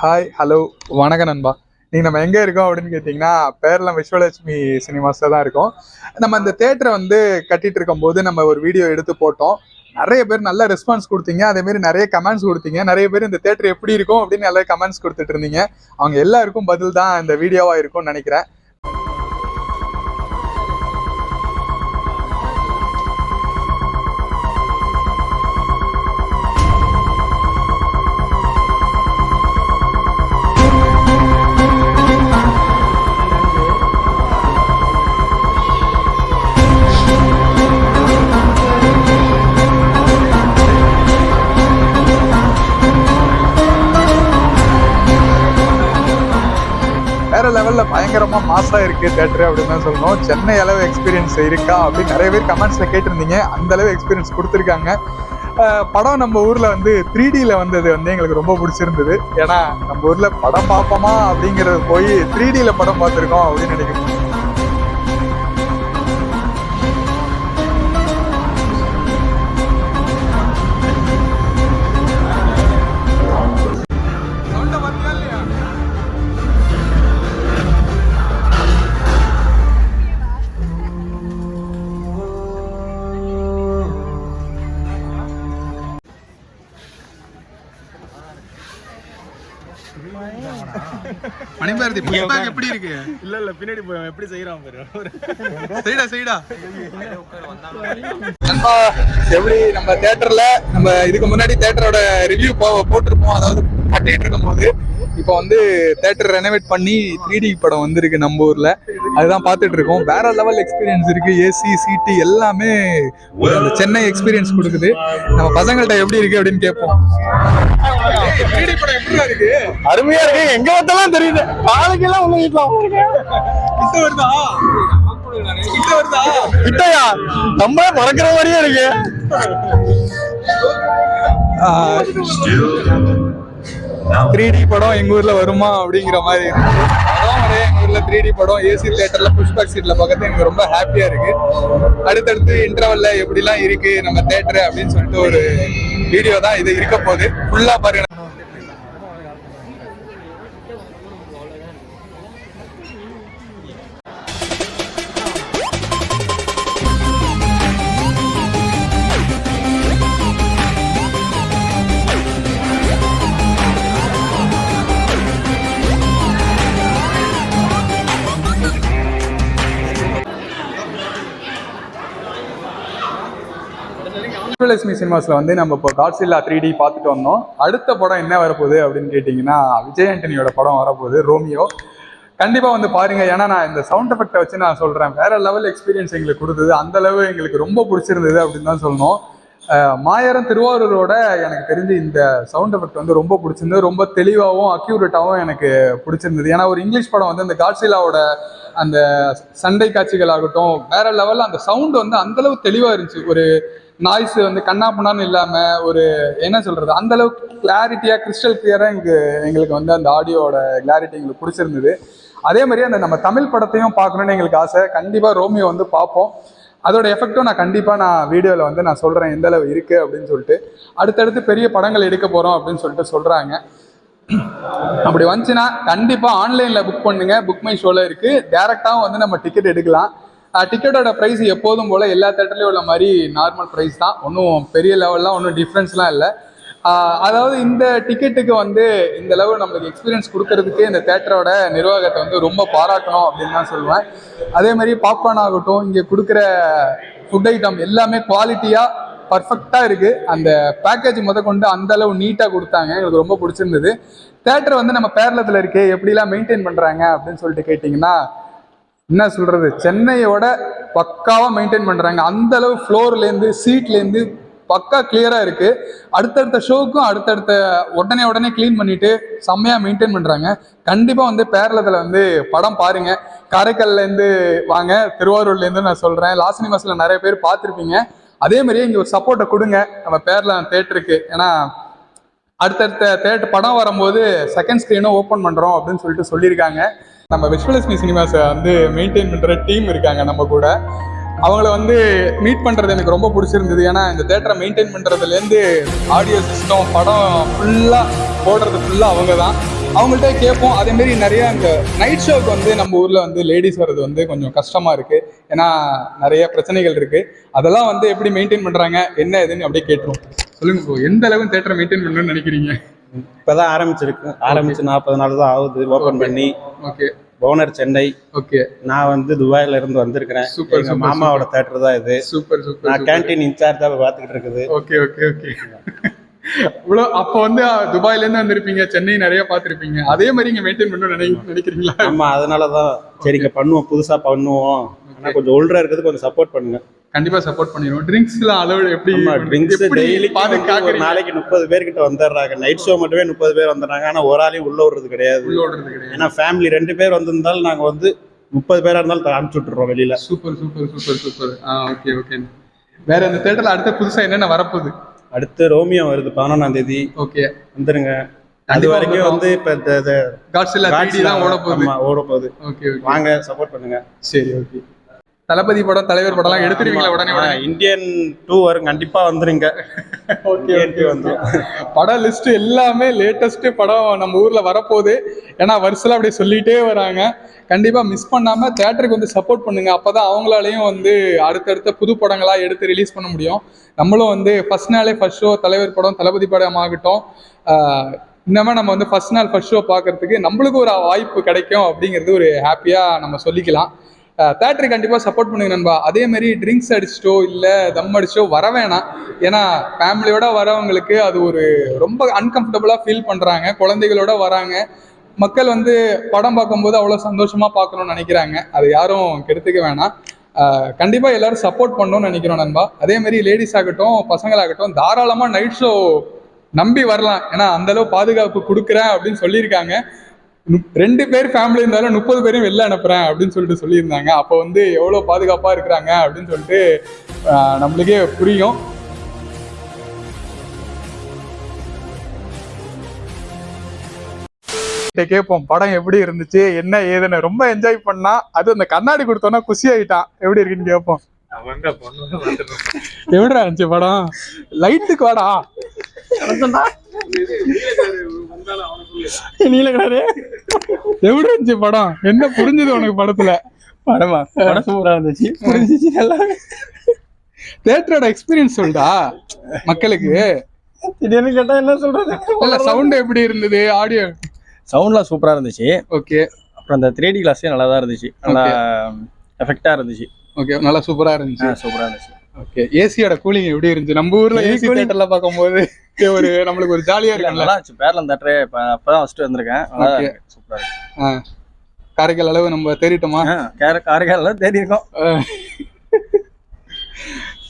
Hi hello வணக்கம் நண்பா. நீங்கள் நம்ம எங்கே இருக்கோம் அப்படின்னு கேட்டிங்கன்னா பேரளம் விஸ்வலட்சுமி சினிமாஸில் தான் இருக்கோம். நம்ம அந்த தேட்டரை வந்து கட்டிட்டு இருக்கும்போது நம்ம ஒரு வீடியோ எடுத்து போட்டோம். நிறைய பேர் நல்ல ரெஸ்பான்ஸ் கொடுத்தீங்க. அதே மாதிரி நிறைய கமெண்ட்ஸ் கொடுத்தீங்க. நிறைய பேர் இந்த தேட்டர் எப்படி இருக்கும் அப்படின்னு நிறைய கமெண்ட்ஸ் கொடுத்துட்டு இருந்தீங்க. அவங்க எல்லாருக்கும் பதில் தான் இந்த வீடியோவாக இருக்கும்னு நினைக்கிறேன். வேற லெவல்ல பயங்கரமா மாசா இருக்கு தேட்டர் அப்படின்னு தான் சொல்லணும். சென்னை அளவு எக்ஸ்பீரியன்ஸ் இருக்கா அப்படின்னு நிறைய பேர் கமெண்ட்ஸ்ல கேட்டிருந்தீங்க. அந்த அளவு எக்ஸ்பீரியன்ஸ் கொடுத்துருக்காங்க. படம் நம்ம ஊர்ல வந்து த்ரீ டில வந்தது வந்து எங்களுக்கு ரொம்ப பிடிச்சிருந்தது. ஏன்னா நம்ம ஊர்ல படம் பார்ப்போமா அப்படிங்கறது போய் த்ரீ டில படம் பார்த்துருக்கோம் அப்படின்னு நினைக்கிறேன் புஷ்பாக் எப்படி இருக்கு? இல்ல இல்ல பின்னாடி எப்படி செய்யறான் பாரு. சரிடா நண்பா எப்படி நம்ம தியேட்டர்ல நம்ம இதுக்கு முன்னாடி தியேட்டரோட ரிவ்யூ போட்டிருப்போம். அதாவது கட்டிட்டு இருக்கும்போது இப்போ வந்து தியேட்டர் ரெனோவேட் பண்ணி த்ரீ டி படம் வந்திருக்கு நம்ம ஊர்ல. அதுதான் பார்த்துட்டு இருக்கோம். வேற லெவல் எக்ஸ்பீரியன்ஸ் இருக்கு. ஏசி சிடி எல்லாமே ஒரு அந்த சென்னை எக்ஸ்பீரியன்ஸ் கொடுக்குது. நம்ம பசங்கள்ட்ட எப்படி இருக்கு அப்படின்னு கேட்போம். த்ரீ டி படம் எப்படி இருக்கு? அருமையா இருக்கு. எங்க பார்த்தாலும் தெரியுது. பாலைக்கெல்லாம் உள்ள வீட்டுல கிட்ட வருதா? கிட்ட வருதா? கிட்டயா? நம்ம மறக்கிற மாதிரியே இருக்கு. த்ரீ டி படம் எங்க ஊர்ல வருமா அப்படிங்கிற மாதிரி இருந்துச்சு. அதான் வரைய எங்க ஊர்ல த்ரீ டி படம் ஏசி தியேட்டர்ல புஷ்பேக் சீட்ல பார்க்கறது எனக்கு ரொம்ப ஹாப்பியா இருக்கு. அடுத்தடுத்து இன்டர்வல்ல எப்படிலாம் இருக்கு நம்ம தேட்டர் அப்படின்னு சொல்லிட்டு ஒரு வீடியோ தான் இது இருக்க போகுது. ஃபுல்லா பாருங்க விஜயலட்சுமி சினிமாஸ்ல வந்து நம்ம இப்போ காட்ஸில்லா த்ரீ டி பார்த்துட்டு வந்தோம். அடுத்த படம் என்ன வரப்போகுது அப்படின்னு கேட்டிங்கன்னா விஜய் ஆண்டனியோட படம் வரப்போகுது ரோமியோ. கண்டிப்பாக வந்து பாருங்க. ஏன்னா நான் இந்த சவுண்ட் எஃபெக்டை வச்சு நான் சொல்கிறேன் வேற லெவல் எக்ஸ்பீரியன்ஸ் எங்களுக்கு கொடுத்தது. அந்த அளவு எங்களுக்கு ரொம்ப பிடிச்சிருந்தது அப்படின்னு தான் சொல்லணும். மாயரம் திருவாரூரோட எனக்கு தெரிஞ்சு இந்த சவுண்ட் எஃபெக்ட் வந்து ரொம்ப பிடிச்சிருந்தது. ரொம்ப தெளிவாகவும் அக்யூரேட்டாகவும் எனக்கு பிடிச்சிருந்தது. ஏன்னா ஒரு இங்கிலீஷ் படம் வந்து அந்த காட்சிலாவோட அந்த சண்டை காட்சிகள் ஆகட்டும் வேற லெவலில் அந்த சவுண்ட் வந்து அந்தளவு தெளிவாக இருந்துச்சு. ஒரு நாய்ஸ் வந்து கண்ணா பண்ணான்னு இல்லாமல் ஒரு என்ன சொல்கிறது அந்த அளவுக்கு கிளாரிட்டியாக கிறிஸ்டல் கிளியராக எங்களுக்கு எங்களுக்கு வந்து அந்த ஆடியோட கிளாரிட்டி எங்களுக்கு பிடிச்சிருந்தது. அதே மாதிரி அந்த நம்ம தமிழ் படத்தையும் பார்க்கணுன்னு எங்களுக்கு ஆசை. கண்டிப்பாக ரோமியோ வந்து பார்ப்போம். அதோட எஃபெக்ட்டும் நான் கண்டிப்பாக நான் வீடியோவில் வந்து நான் சொல்கிறேன் எந்த அளவு இருக்குது அப்படின்னு சொல்லிட்டு. அடுத்தடுத்து பெரிய படங்கள் எடுக்க போகிறோம் அப்படின்னு சொல்லிட்டு சொல்கிறாங்க அப்படி வந்துச்சுன்னா கண்டிப்பாக ஆன்லைனில் புக் பண்ணுங்கள் புக் மை ஷோவில் இருக்குது டேரெக்டாகவும் வந்து நம்ம டிக்கெட் எடுக்கலாம். டிக்கெட்டோட ப்ரைஸ் எப்போதும் போல் எல்லா தேட்டர்லேயும் உள்ள மாதிரி நார்மல் ப்ரைஸ் தான். ஒன்றும் பெரிய லெவல்லாம் ஒன்றும் டிஃப்ரென்ஸ்லாம் இல்லை. அதாவது இந்த டிக்கெட்டுக்கு வந்து இந்த அளவு நம்மளுக்கு எக்ஸ்பீரியன்ஸ் கொடுக்கறதுக்கு இந்த தேட்டரோட நிர்வாகத்தை வந்து ரொம்ப பாராட்டணும் அப்படின்னு தான் சொல்லுவேன். அதே மாதிரி பாப்கார்ன் ஆகட்டும் இங்கே கொடுக்குற ஃபுட் ஐட்டம் எல்லாமே குவாலிட்டியாக பர்ஃபெக்டாக இருக்குது அந்த பேக்கேஜ் முத கொண்டு அந்த அளவு நீட்டாக கொடுத்தாங்க. எங்களுக்கு ரொம்ப பிடிச்சிருந்தது. தேட்டர் வந்து நம்ம பேரளத்தில் இருக்கே எப்படிலாம் மெயின்டைன் பண்ணுறாங்க அப்படின்னு சொல்லிட்டு கேட்டிங்கன்னா என்ன சொல்கிறது சென்னையோட பக்காவாக மெயின்டைன் பண்ணுறாங்க அந்த அளவு ஃப்ளோர்லேருந்து சீட்லேருந்து பக்கா கிளியராக இருக்குது அடுத்தடுத்த ஷோவுக்கும் அடுத்தடுத்த உடனே உடனே க்ளீன் பண்ணிவிட்டு செம்மையாக மெயின்டைன் பண்ணுறாங்க கண்டிப்பாக வந்து பேரளத்தில் வந்து படம் பாருங்கள் காரைக்கால்லேருந்து வாங்க திருவாரூர்லேருந்து நான் சொல்கிறேன் லாஸ்ட் சினிமாஸில் நிறைய பேர் பார்த்துருப்பீங்க. அதே மாதிரியே இங்கே ஒரு சப்போர்ட்டை கொடுங்க. நம்ம பேரில் தேட்டருக்கு ஏன்னா அடுத்தடுத்த தேட்டர் படம் வரும்போது செகண்ட் ஸ்க்ரீனும் ஓப்பன் பண்ணுறோம் அப்படின்னு சொல்லிட்டு சொல்லியிருக்காங்க. நம்ம விஸ்வலட்சுமி சினிமாஸை வந்து மெயின்டைன் பண்ணுற டீம் இருக்காங்க நம்ம கூட. அவங்கள வந்து மீட் பண்ணுறது எனக்கு ரொம்ப பிடிச்சிருந்தது. ஏன்னா இந்த தேட்டரை மெயின்டைன் பண்ணுறதுலேருந்து ஆடியோ சிஸ்டம் படம் ஃபுல்லாக போடுறது ஃபுல்லாக அவங்க தான் அவங்கள்ட்ட கேட்போம். அதே மாதிரி நிறைய இந்த நைட் ஷோக்கு வந்து நம்ம ஊர்ல வந்து லேடிஸ் வர்றது வந்து கொஞ்சம் கஷ்டமா இருக்கு. ஏன்னா நிறைய பிரச்சனைகள் இருக்கு. அதெல்லாம் வந்து எப்படி மெயின்டைன் பண்றாங்க? என்ன ஏதுன்னு அப்படியே கேட்டுருவோம். சொல்லுங்க ப்ரோ எந்த அளவுக்கு தேட்டரை மெயின்டைன் பண்ணணும்னு நினைக்கிறீங்க? இப்பதான் ஆரம்பிச்சிருக்கு. ஆரம்பிச்சு நாற்பது நாள் தான் ஆகுது. ஓபன் பண்ணி. Okay owner Chennai. ஓகே நான் வந்து துபாயில இருந்து வந்திருக்கிறேன். Super, எங்க மாமாவோட தேட்டர் தான் இது. சூப்பர் சூப்பர் நான் கேண்டீன் இன்சார்ஜா பாத்துக்கிட்டு இருக்குது. ஓகே ஓகே ஓகே இவ்வளோ அப்போ வந்து துபாயில இருந்து வந்திருப்பீங்க சென்னை நிறைய பார்த்திருப்பீங்க. அதே மாதிரி இங்க மெயின்டைன் பண்ணணும்னு நினை நினைக்கிறீங்களா? ஆமா அதனாலதான். சரிங்க பண்ணுவோம் புதுசா பண்ணுவோம். ஆனா கொஞ்சம் ஓல்டரா இருக்குது கொஞ்சம் சப்போர்ட் பண்ணுங்க. கண்டிப்பா சப்போர்ட் பண்ணிடுவோம். ட்ரிங்க்ஸ்லாம் அளவு எப்படி ட்ரிங்க்ஸ் டெய்லி ஒரு பாதுகாக்கிறீங்க நாளைக்கு முப்பது பேர்கிட்ட வந்துடுறாங்க. நைட் ஷோ மட்டுமே முப்பது பேர் வந்துடுறாங்க. ஆனா ஒரு ஆளையும் உள்ள விடுறது கிடையாது. உள்ள ஓடுறது கிடையாது. ஏன்னா ஃபேமிலி ரெண்டு பேர் வந்திருந்தாலும் நாங்க வந்து முப்பது பேரா இருந்தாலும் அனுப்பிச்சு விட்டுறோம் வெளியில. சூப்பர் சூப்பர் சூப்பர் சூப்பர் ஆ ஓகே ஓகே வேற இந்த தேட்டர்ல அடுத்த புதுசா என்னென்ன வரப்போகுது? அடுத்து ரோமியோ வருது பதினொன்னாம் தேதி. ஓகே. வந்துருங்க. அது வரைக்கும். வந்து இப்ப இந்த- 3D தான் ஓட போகுது. ஓட போகுது. ஓகே வாங்க சப்போர்ட் பண்ணுங்க. சரி ஓகே. தளபதி படம் தலைவர் படம்லாம் எடுத்துருவீங்களா உடனே இந்தியன் டூ வரும் கண்டிப்பா வந்துருங்க. ஓகே டூ வந்துரும். படம் லிஸ்ட் எல்லாமே லேட்டஸ்ட் படம் நம்ம ஊர்ல வரப்போகுது. ஏன்னா வருஷத்துல அப்படியே சொல்லிட்டே வராங்க. கண்டிப்பா மிஸ் பண்ணாம தேட்டருக்கு வந்து சப்போர்ட் பண்ணுங்க. அப்பதான் அவங்களாலையும் வந்து அடுத்தடுத்த புது படங்களா எடுத்து ரிலீஸ் பண்ண முடியும். நம்மளும் வந்து ஃபர்ஸ்ட் நாளே ஃபர்ஸ்ட் ஷோ தலைவர் படம் தளபதி படம் ஆகட்டும். இன்னமே நம்ம வந்து ஃபர்ஸ்ட் நாள் ஃபர்ஸ்ட் ஷோ பார்க்கறதுக்கு நம்மளுக்கு ஒரு வாய்ப்பு கிடைக்கும் அப்படிங்கிறது ஒரு ஹாப்பியா நம்ம சொல்லிக்கலாம். தேட்டருக்கு கண்டிப்பாக சப்போர்ட் பண்ணுங்க நண்பா. அதே மாதிரி ட்ரிங்க்ஸ் அடிச்சிட்டோ இல்லை தம் அடிச்சிட்டோ வர வேணாம். ஏன்னா ஃபேமிலியோட வரவங்களுக்கு அது ஒரு ரொம்ப அன்கம்ஃபர்டபுளாக ஃபீல் பண்ணுறாங்க குழந்தைகளோட வராங்க. மக்கள் வந்து படம் பார்க்கும்போது அவ்வளோ சந்தோஷமாக பார்க்கணும்னு நினைக்கிறாங்க. அதை யாரும் கெடுத்துக்க வேணாம். கண்டிப்பாக எல்லாரும் சப்போர்ட் பண்ணணும்னு நினைக்கிறோம் நண்பா. அதே மாதிரி லேடிஸ் ஆகட்டும் பசங்களாகட்டும் தாராளமாக நைட் ஷோ நம்பி வரலாம். ஏன்னா அந்த அளவு பாதுகாப்பு கொடுக்குறேன் அப்படின்னு சொல்லியிருக்காங்க. ரெண்டு பேர் ஃபேமிலி இருந்தாலும் முப்பது பேரையும் வெளில அனுப்புறேன் அப்படின்னு சொல்லிட்டு சொல்லியிருந்தாங்க. அப்போ வந்து எவ்வளோ பாதுகாப்பாக இருக்கிறாங்க அப்படின்னு சொல்லிட்டு நம்மளுக்கே புரியும். கிட்ட கேட்போம் படம் எப்படி இருந்துச்சு? என்ன ஏதுன்னு? ரொம்ப என்ஜாய் பண்ணா அது அந்த கண்ணாடி கொடுத்தோன்னா குஷி ஆயிட்டான் எப்படி இருக்குன்னு கேட்போம். எப்படிடா இருந்துச்சு படம்? லைட்டுக்கு வாடா. நீலகடாரு எப்படி இருந்துச்சு படம்? என்ன புரிஞ்சுது உனக்கு படத்துல? படமா? படம் சூப்பரா இருந்துச்சு. புரிஞ்சிச்சு நல்லா தேட்டரோட எக்ஸ்பீரியன்ஸ் சொல்டா மக்களுக்கு. திடீர்னு கேட்டா என்ன சொல்றது? இல்ல சவுண்ட் எப்படி இருந்தது? ஆடியோ சவுண்ட்லாம் சூப்பரா இருந்துச்சு. ஓகே அப்புறம் அந்த த்ரீ டி கிளாஸே நல்லா தான் இருந்துச்சு. நல்லா எஃபெக்டா இருந்துச்சு. ஓகே நல்லா சூப்பரா இருந்துச்சு. சூப்பரா இருந்துச்சு. ஓகே ஏசியோட கூலிங் எப்படி இருந்துச்சு? நம்ம ஊர்ல ஏசி cooling. தேட்டர்ல பார்க்கும்போது ஒரு நம்மளுக்கு ஒரு ஜாலியா இருக்கும்ல? நல்லா இருந்துச்சு பேரலாம் தேட்டரே அப்பதான் ஃபர்ஸ்ட் வந்திருக்கேன். சூப்பரா இருக்கு. காரைக்கால் அளவு நம்ம தேறிட்டோமா ஆ, கேர காரைக்காலில் தேடி இருக்கோம்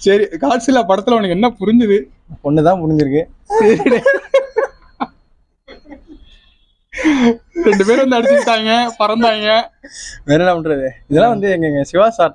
சரி காட்சிலா படத்துல உனக்கு என்ன புரிஞ்சுது? பொண்ணு தான் புரிஞ்சிருக்கு ரெண்டு பேரும் வந்து அடிச்சுக்கிட்டாங்க பறந்தாங்க. வேற என்ன பண்றது? இதெல்லாம் வந்து எங்க சிவா சார்